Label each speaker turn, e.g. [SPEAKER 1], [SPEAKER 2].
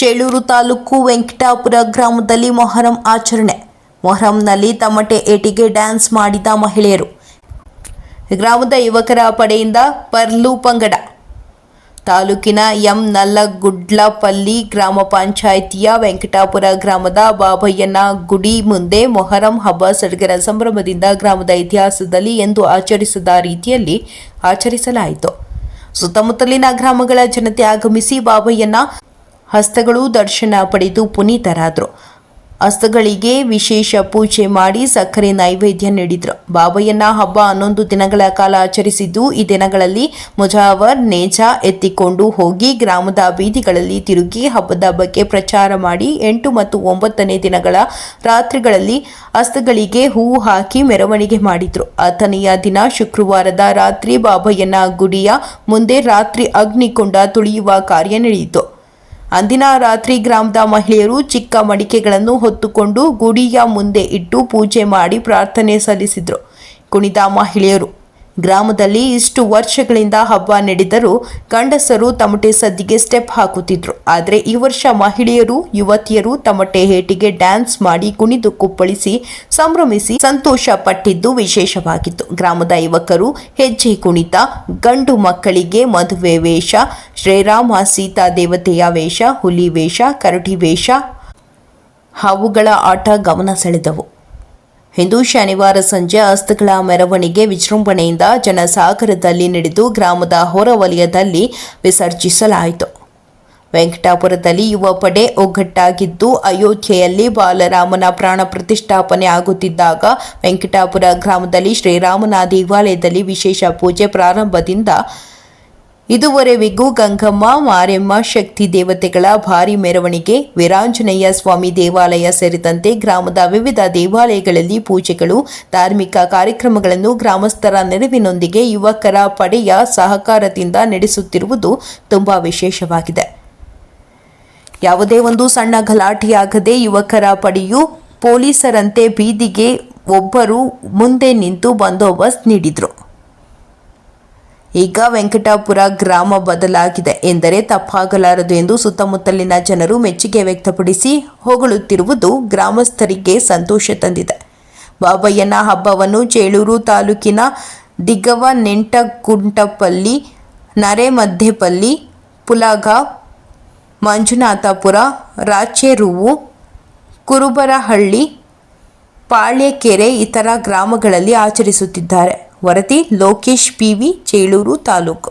[SPEAKER 1] ಚೇಳೂರು ತಾಲೂಕು ವೆಂಕಟಾಪುರ ಗ್ರಾಮದಲ್ಲಿ ಮೊಹರಂ ಆಚರಣೆ. ಮೊಹರಂನಲ್ಲಿ ತಮಟೆ ಏಟಿಗೆ ಡ್ಯಾನ್ಸ್ ಮಾಡಿದ ಮಹಿಳೆಯರು. ಗ್ರಾಮದ ಯುವಕರ ಪಡೆಯಿಂದ ಪರ್ಲು ಪಂಗಡ. ತಾಲೂಕಿನ ಎಂ ನಲ್ಲಗುಡ್ಲಪಲ್ಲಿ ಗ್ರಾಮ ಪಂಚಾಯಿತಿಯ ವೆಂಕಟಾಪುರ ಗ್ರಾಮದ ಬಾಬಯ್ಯನ ಗುಡಿ ಮುಂದೆ ಮೊಹರಂ ಹಬ್ಬ ಸಡಗರ ಸಂಭ್ರಮದಿಂದ ಗ್ರಾಮದ ಇತಿಹಾಸದಲ್ಲಿ ಎಂದು ಆಚರಿಸದ ರೀತಿಯಲ್ಲಿ ಆಚರಿಸಲಾಯಿತು. ಸುತ್ತಮುತ್ತಲಿನ ಗ್ರಾಮಗಳ ಜನತೆ ಆಗಮಿಸಿ ಬಾಬಯ್ಯನ ಹಸ್ತಗಳು ದರ್ಶನ ಪಡೆದು ಪುನೀತರಾದರು. ಹಸ್ತಗಳಿಗೆ ವಿಶೇಷ ಪೂಜೆ ಮಾಡಿ ಸಕ್ಕರೆ ನೈವೇದ್ಯ ನೀಡಿದರು. ಬಾಬಯ್ಯನ ಹಬ್ಬ ಹನ್ನೊಂದು ದಿನಗಳ ಕಾಲ ಆಚರಿಸಿದ್ದು, ಈ ದಿನಗಳಲ್ಲಿ ಮುಜಾವರ್ ನೇಜ ಎತ್ತಿಕೊಂಡು ಹೋಗಿ ಗ್ರಾಮದ ಬೀದಿಗಳಲ್ಲಿ ತಿರುಗಿ ಹಬ್ಬದ ಬಗ್ಗೆ ಪ್ರಚಾರ ಮಾಡಿ ಎಂಟು ಮತ್ತು ಒಂಬತ್ತನೇ ದಿನಗಳ ರಾತ್ರಿಗಳಲ್ಲಿ ಹಸ್ತಗಳಿಗೆ ಹೂವು ಹಾಕಿ ಮೆರವಣಿಗೆ ಮಾಡಿದರು. ಆತನೆಯ ದಿನ ಶುಕ್ರವಾರದ ರಾತ್ರಿ ಬಾಬಯ್ಯನ ಗುಡಿಯ ಮುಂದೆ ರಾತ್ರಿ ಅಗ್ನಿಕೊಂಡ ತುಳಿಯುವ ಕಾರ್ಯ ನಡೆಯಿತು. ಅಂದಿನ ರಾತ್ರಿ ಗ್ರಾಮದ ಮಹಿಳೆಯರು ಚಿಕ್ಕ ಮಡಿಕೆಗಳನ್ನು ಹೊತ್ತುಕೊಂಡು ಗುಡಿಯ ಮುಂದೆ ಇಟ್ಟು ಪೂಜೆ ಮಾಡಿ ಪ್ರಾರ್ಥನೆ ಸಲ್ಲಿಸಿದ್ರು. ಕುಣಿದ ಮಹಿಳೆಯರು ಗ್ರಾಮದಲ್ಲಿ ಇಷ್ಟು ವರ್ಷಗಳಿಂದ ಹಬ್ಬ ನಡೆದರೂ ಗಂಡಸರು ತಮಟೆ ಸದ್ದಿಗೆ ಸ್ಟೆಪ್ ಹಾಕುತ್ತಿದ್ರು. ಆದರೆ ಈ ವರ್ಷ ಮಹಿಳೆಯರು, ಯುವತಿಯರು ತಮಟೆ ಹೇಟಿಗೆ ಡ್ಯಾನ್ಸ್ ಮಾಡಿ ಕುಣಿದು ಕುಪ್ಪಳಿಸಿ ಸಂಭ್ರಮಿಸಿ ಸಂತೋಷ ಪಟ್ಟಿದ್ದು ವಿಶೇಷವಾಗಿತ್ತು. ಗ್ರಾಮದ ಯುವಕರು ಹೆಜ್ಜೆ ಕುಣಿತ, ಗಂಡು ಮಕ್ಕಳಿಗೆ ಮದುವೆ ವೇಷ, ಶ್ರೀರಾಮ ಸೀತಾ ದೇವತೆಯ ವೇಷ, ಹುಲಿ ವೇಷ, ಕರಡಿ ವೇಷ, ಹಾವುಗಳ ಆಟ ಗಮನ ಸೆಳೆದವು. ಇಂದು ಶನಿವಾರ ಸಂಜೆ ಅಸ್ತಗಳ ಮೆರವಣಿಗೆ ವಿಜೃಂಭಣೆಯಿಂದ ಜನಸಾಗರದಲ್ಲಿ ನಡೆದು ಗ್ರಾಮದ ಹೊರವಲಯದಲ್ಲಿ ವಿಸರ್ಜಿಸಲಾಯಿತು. ವೆಂಕಟಾಪುರದಲ್ಲಿ ಯುವ ಪಡೆ ಒಗ್ಗಟ್ಟಾಗಿದ್ದು, ಅಯೋಧ್ಯೆಯಲ್ಲಿ ಬಾಲರಾಮನ ಪ್ರಾಣ ಪ್ರತಿಷ್ಠಾಪನೆ ಆಗುತ್ತಿದ್ದಾಗ ವೆಂಕಟಾಪುರ ಗ್ರಾಮದಲ್ಲಿ ಶ್ರೀರಾಮನ ದೇವಾಲಯದಲ್ಲಿ ವಿಶೇಷ ಪೂಜೆ ಪ್ರಾರಂಭದಿಂದ ಇದುವರೆವಿಗೂ ಗಂಗಮ್ಮ, ಮಾರೆಮ್ಮ, ಶಕ್ತಿ ದೇವತೆಗಳ ಭಾರಿ ಮೆರವಣಿಗೆ, ವೀರಾಂಜನೇಯ ಸ್ವಾಮಿ ದೇವಾಲಯ ಸೇರಿದಂತೆ ಗ್ರಾಮದ ವಿವಿಧ ದೇವಾಲಯಗಳಲ್ಲಿ ಪೂಜೆಗಳು, ಧಾರ್ಮಿಕ ಕಾರ್ಯಕ್ರಮಗಳನ್ನು ಗ್ರಾಮಸ್ಥರ ನೆರವಿನೊಂದಿಗೆ ಯುವಕರ ಪಡೆಯ ಸಹಕಾರದಿಂದ ನಡೆಸುತ್ತಿರುವುದು ತುಂಬಾ ವಿಶೇಷವಾಗಿದೆ. ಯಾವುದೇ ಒಂದು ಸಣ್ಣ ಗಲಾಟೆಯಾಗದೆ ಯುವಕರ ಪಡೆಯು ಪೊಲೀಸರಂತೆ ಬೀದಿಗೆ ಒಬ್ಬರು ಮುಂದೆ ನಿಂತು ಬಂದೋಬಸ್ತ್ ನೀಡಿದರು. ಈಗ ವೆಂಕಟಾಪುರ ಗ್ರಾಮ ಬದಲಾಗಿದೆ ಎಂದರೆ ತಪ್ಪಾಗಲಾರದು ಎಂದು ಸುತ್ತಮುತ್ತಲಿನ ಜನರು ಮೆಚ್ಚುಗೆ ವ್ಯಕ್ತಪಡಿಸಿ ಹೊಗಳುತ್ತಿರುವುದು ಗ್ರಾಮಸ್ಥರಿಗೆ ಸಂತೋಷ ತಂದಿದೆ. ಬಾಬಯ್ಯನ ಹಬ್ಬವನ್ನು ಚೇಳೂರು ತಾಲೂಕಿನ ದಿಗ್ಗವ ನೆಂಟಗುಂಟಪಲ್ಲಿ ನರೇಮಧ್ಯಪಲ್ಲಿ ಪುಲಾಗ, ಮಂಜುನಾಥಪುರ, ರಾಚೇರುವು, ಕುರುಬರಹಳ್ಳಿ, ಪಾಳ್ಯಕೆರೆ ಇತರ ಗ್ರಾಮಗಳಲ್ಲಿ ಆಚರಿಸುತ್ತಿದ್ದಾರೆ. ವರದಿ ಲೋಕೇಶ್ ಪಿವಿ ಚೇಳೂರು ತಾಲೂಕು